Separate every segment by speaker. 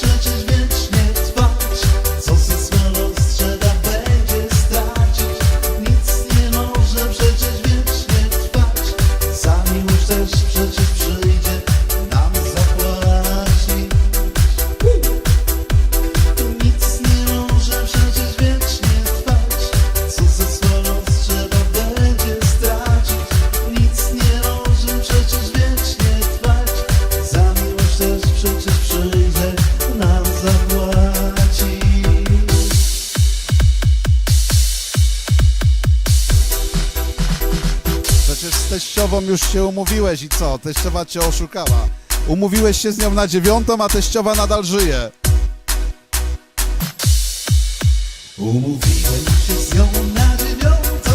Speaker 1: touches teściową już się umówiłeś i co? Teściowa cię oszukała. Umówiłeś się z nią na dziewiątą, a teściowa nadal żyje.
Speaker 2: Umówiłem się z nią na dziewiątą,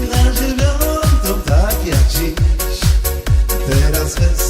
Speaker 2: na dziewiątą, tak jak dziś. Teraz bez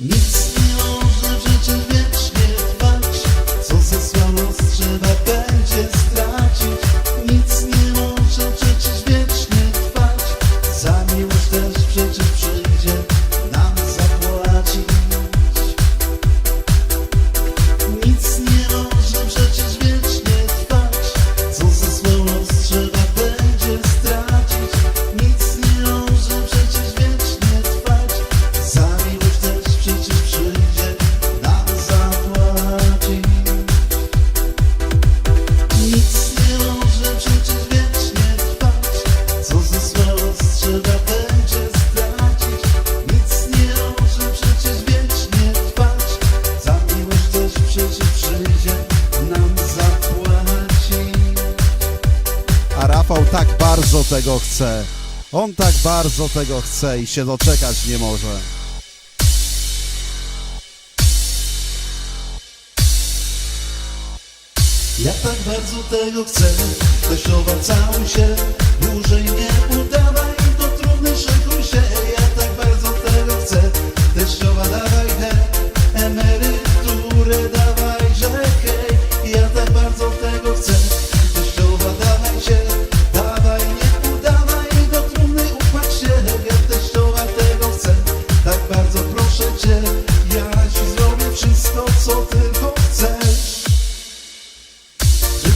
Speaker 2: Nic nie może przecież wiecznie trwać. Co zesłał los trzeba będzie stracić? Nic nie może przecież wiecznie trwać. Za miłość też przecież Rafał tak bardzo tego chce. On tak bardzo tego chce i się doczekać nie może.
Speaker 1: Ja tak bardzo tego chcę, też owacały się, dłużej nie udawaj, to trudny szykuj się.
Speaker 2: Ja tak bardzo tego chcę, też owacały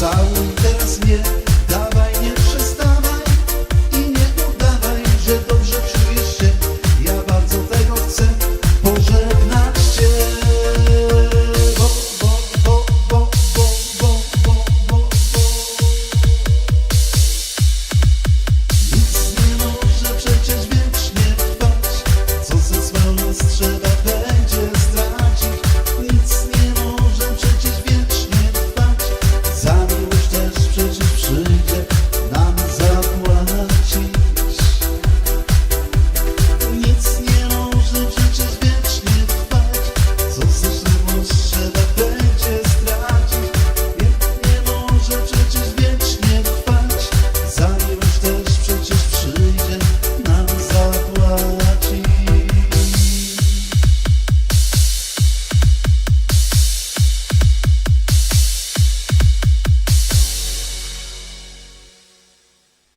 Speaker 2: całuj teraz